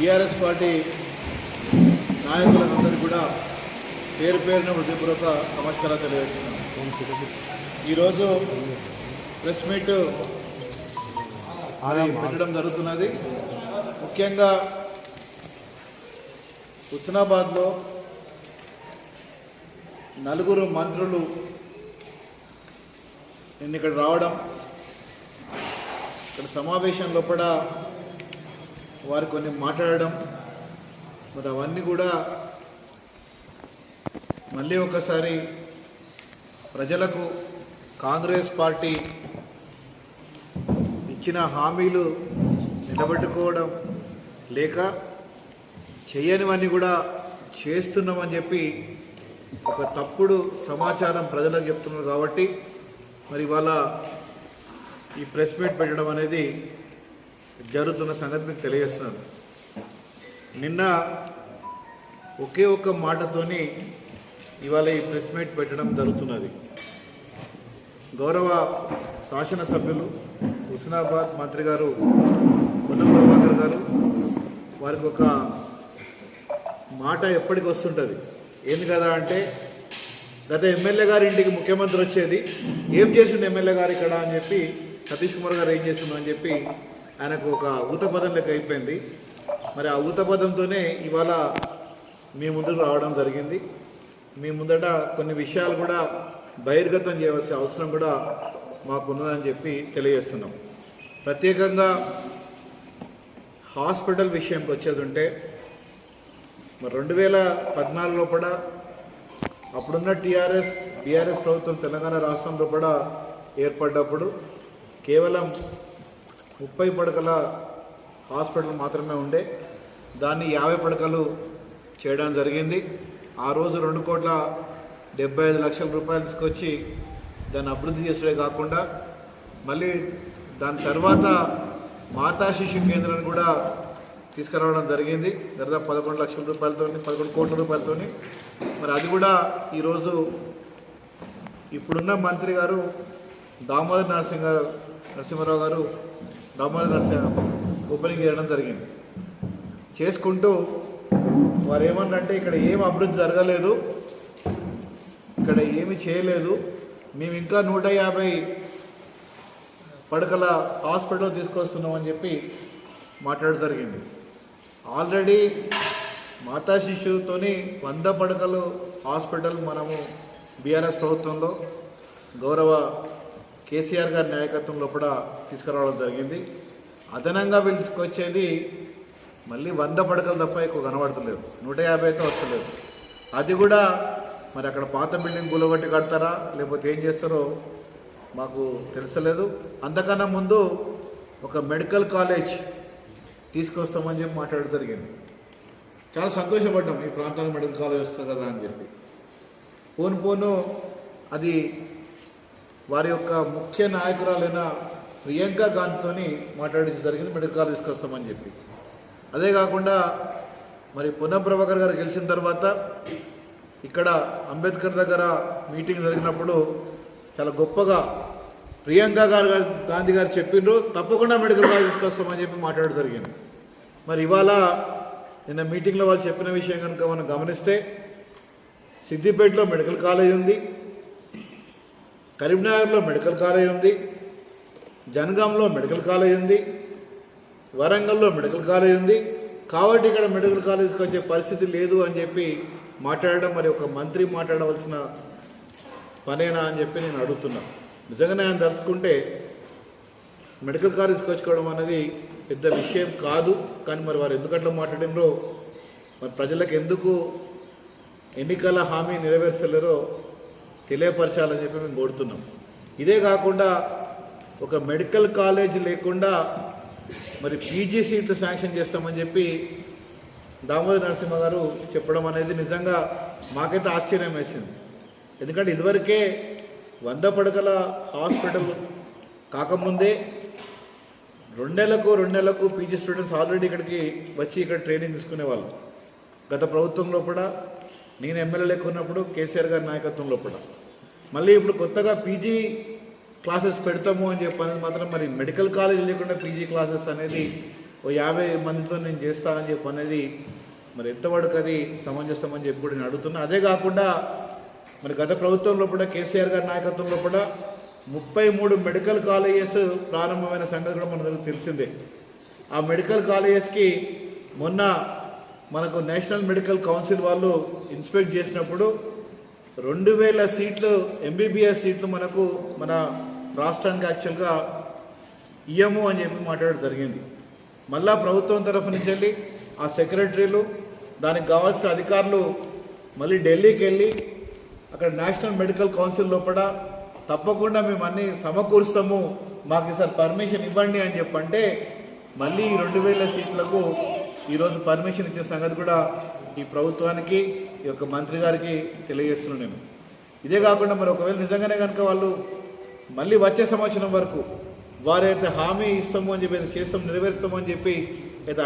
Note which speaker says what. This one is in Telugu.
Speaker 1: టీఆర్ఎస్ పార్టీ నాయకులందరూ కూడా పేరు పేరున హృదయపూర్వక నమస్కారాలు తెలియజేస్తున్నాను ఈరోజు ప్రెస్ మీట్ పెట్టడం జరుగుతున్నది. ముఖ్యంగా హుస్నాబాద్లో నలుగురు మంత్రులు నిన్న ఇక్కడ రావడం ఇక్కడ సమావేశం లోపల వారు కొన్ని మాట్లాడడం మరి అవన్నీ కూడా మళ్ళీ ఒకసారి ప్రజలకు కాంగ్రెస్ పార్టీ ఇచ్చిన హామీలు నిలబెట్టుకోవడం లేక చేయనివన్నీ కూడా చేస్తున్నామని చెప్పి ఒక తప్పుడు సమాచారం ప్రజలకు చెప్తున్నారు కాబట్టి మరి ఇవాళ ఈ ప్రెస్ మీట్ పెట్టడం అనేది జరుగుతున్న సంగతి మీకు తెలియజేస్తున్నాను. నిన్న ఒకే ఒక్క మాటతోని ఇవాళ ఈ ప్రెస్ మీట్ పెట్టడం జరుగుతున్నది. గౌరవ శాసనసభ్యులు హుస్నాబాద్ మంత్రి గారు పొన్నం ప్రభాకర్ గారు వారికి ఒక మాట ఎప్పటికి వస్తుంటుంది. ఏంది కదా అంటే గత ఎమ్మెల్యే గారి ఇంటికి ముఖ్యమంత్రి వచ్చేది ఏం చేసిండు ఎమ్మెల్యే గారు ఇక్కడ అని చెప్పి సతీష్ కుమార్ గారు ఏం చేస్తుండ్రు అని చెప్పి ఆయనకు ఒక ఊతపదం లెక్క అయిపోయింది. మరి ఆ ఊతపదంతోనే ఇవాళ మీ ముందుకు రావడం జరిగింది. మీ ముందట కొన్ని విషయాలు కూడా బహిర్గతం చేయవలసిన అవసరం కూడా మాకున్నదని చెప్పి తెలియజేస్తున్నాం. ప్రత్యేకంగా హాస్పిటల్ విషయంకి వచ్చేది ఉంటే మరి రెండు వేల పద్నాలుగులో కూడా అప్పుడున్న టీఆర్ఎస్ బీఆర్ఎస్ ప్రభుత్వం తెలంగాణ రాష్ట్రంలో కూడా ఏర్పడ్డప్పుడు కేవలం ముప్పై పడకల హాస్పిటల్ మాత్రమే ఉండే. దాన్ని యాభై పడకలు చేయడం జరిగింది. ఆ రోజు రెండు కోట్ల డెబ్బై ఐదు లక్షల రూపాయలు తీసుకొచ్చి దాన్ని అభివృద్ధి చేసే కాకుండా మళ్ళీ దాని తర్వాత మాతా శిశు కేంద్రాన్ని కూడా తీసుకురావడం జరిగింది. దాదాపు పదకొండు లక్షల రూపాయలతో పదకొండు కోట్ల రూపాయలతో మరి అది కూడా ఈరోజు ఇప్పుడున్న మంత్రి గారు దామోదర్ నరసింహ్ గారు నరసింహారావు గారు రామోజీ నరసింహ ఓపెనింగ్ చేయడం జరిగింది. చేసుకుంటూ వారు ఏమన్నంటే ఇక్కడ ఏం అభివృద్ధి జరగలేదు ఇక్కడ ఏమి చేయలేదు మేము ఇంకా నూట యాభై పడకల హాస్పిటల్ తీసుకొస్తున్నామని చెప్పి మాట్లాడడం జరిగింది. ఆల్రెడీ మాతా శిశువుతోని వంద పడకలు హాస్పిటల్ మనము బీఆర్ఎస్ ప్రభుత్వంలో గౌరవ కేసీఆర్ గారి నాయకత్వంలో కూడా తీసుకురావడం జరిగింది. అదనంగా వీళ్ళు తీసుకొచ్చేది మళ్ళీ వంద పడకలు తప్ప ఎక్కువ కనబడతలేదు. నూట యాభై అయితే వస్తలేదు. అది కూడా మరి అక్కడ పాత బిల్డింగ్ గులగొట్టి కడతారా? లేకపోతే ఏం చేస్తారో మాకు తెలుసలేదు అంతకన్నా ముందు ఒక మెడికల్ కాలేజ్ తీసుకొస్తామని చెప్పి మాట్లాడడం జరిగింది. చాలా సంతోషపడ్డాం. ఈ ప్రాంతానికి మెడికల్ కాలేజ్ వస్తుంది కదా అని చెప్పి. పోను పోను అది వారి యొక్క ముఖ్య నాయకురాలైన ప్రియాంక గాంధీతో మాట్లాడించడం జరిగింది మెడికల్ కాలేజ్ తీసుకొస్తామని చెప్పి. అదే కాకుండా మరి పున ప్రభాకర్ గారు గెలిచిన తర్వాత ఇక్కడ అంబేద్కర్ దగ్గర మీటింగ్ జరిగినప్పుడు చాలా గొప్పగా ప్రియాంక గారు గారు- గాంధీ గారు చెప్పిండ్రు తప్పకుండా మెడికల్ కాలేజ్ తీసుకొస్తామని చెప్పి మాట్లాడడం జరిగింది. మరి ఇవాళ నిన్న మీటింగ్లో వాళ్ళు చెప్పిన విషయం కనుక మనం గమనిస్తే సిద్దిపేటలో మెడికల్ కాలేజ్ ఉంది. కరీంనగర్లో మెడికల్ కాలేజ్ ఉంది జనగాంలో మెడికల్ కాలేజ్ ఉంది వరంగల్లో మెడికల్ కాలేజ్ ఉంది. కాబట్టి ఇక్కడ మెడికల్ కాలేజ్కి వచ్చే పరిస్థితి లేదు అని చెప్పి మాట్లాడడం మరి ఒక మంత్రి మాట్లాడవలసిన పనేనా అని చెప్పి నేను అడుగుతున్నా. నిజంగానే ఆయన తలుచుకుంటే మెడికల్ కాలేజ్కి వచ్చుకోవడం అనేది పెద్ద విషయం కాదు. కానీ మరి వారు ఎందుకట్లా మాట్లాడినరో మరి ప్రజలకు ఎందుకు ఎన్నికల హామీ నెరవేర్చలేరో తెలియపరచాలని చెప్పి మేము కోరుతున్నాం. ఇదే కాకుండా ఒక మెడికల్ కాలేజ్ లేకుండా మరి పీజీ సీట్లు శాంక్షన్ చేస్తామని చెప్పి దామోదర్ నరసింహ గారు చెప్పడం అనేది నిజంగా మాకైతే ఆశ్చర్యం వేసింది. ఎందుకంటే ఇదివరకే వంద పడకల హాస్పిటల్ కాకముందే రెండు నెలలకు రెండు నెలలకు పీజీ స్టూడెంట్స్ ఆల్రెడీ ఇక్కడికి వచ్చి ఇక్కడ ట్రైనింగ్ తీసుకునేవాళ్ళు గత ప్రభుత్వంలో కూడా నేను ఎమ్మెల్యే లేకున్నప్పుడు కేసీఆర్ గారి నాయకత్వంలో కూడా. మళ్ళీ ఇప్పుడు కొత్తగా పీజీ క్లాసెస్ పెడతాము అని చెప్పని మాత్రం మరి మెడికల్ కాలేజ్ లేకుండా పీజీ క్లాసెస్ అనేది ఓ యాభై మందితో నేను చేస్తా అని చెప్పి అనేది మరి ఎంతవరకు అది సమంజసం అని చెప్పి కూడా నేను అడుగుతున్నా. అదే కాకుండా మరి గత ప్రభుత్వంలో కూడా కేసీఆర్ గారి నాయకత్వంలో కూడా ముప్పై మూడు మెడికల్ కాలేజెస్ ప్రారంభమైన సంగతి కూడా మనందరికీ తెలిసిందే. ఆ మెడికల్ కాలేజెస్కి మొన్న మనకు నేషనల్ మెడికల్ కౌన్సిల్ వాళ్ళు ఇన్స్పెక్ట్ చేసినప్పుడు రెండు వేల సీట్లు ఎంబీబీఎస్ సీట్లు మనకు మన రాష్ట్రానికి యాక్చువల్గా ఇయ్యము అని చెప్పి మాట్లాడడం జరిగింది. మళ్ళా ప్రభుత్వం తరఫు నుంచి వెళ్ళి ఆ సెక్రటరీలు దానికి కావాల్సిన అధికారులు మళ్ళీ ఢిల్లీకి వెళ్ళి అక్కడ నేషనల్ మెడికల్ కౌన్సిల్ లోపల తప్పకుండా మేము అన్ని సమకూరుస్తాము మాకు ఈసారి పర్మిషన్ ఇవ్వండి అని చెప్పంటే మళ్ళీ ఈ రెండు వేల సీట్లకు ఈరోజు పర్మిషన్ ఇచ్చే సంగతి కూడా ఈ ప్రభుత్వానికి ఈ యొక్క మంత్రి గారికి తెలియజేస్తున్నాను నేను. ఇదే కాకుండా మరి ఒకవేళ నిజంగానే కనుక వాళ్ళు మళ్ళీ వచ్చే సంవత్సరం వరకు వారైతే హామీ ఇస్తాము అని చెప్పి చేస్తాం చేస్తాము నెరవేరుస్తాము అని చెప్పి అయితే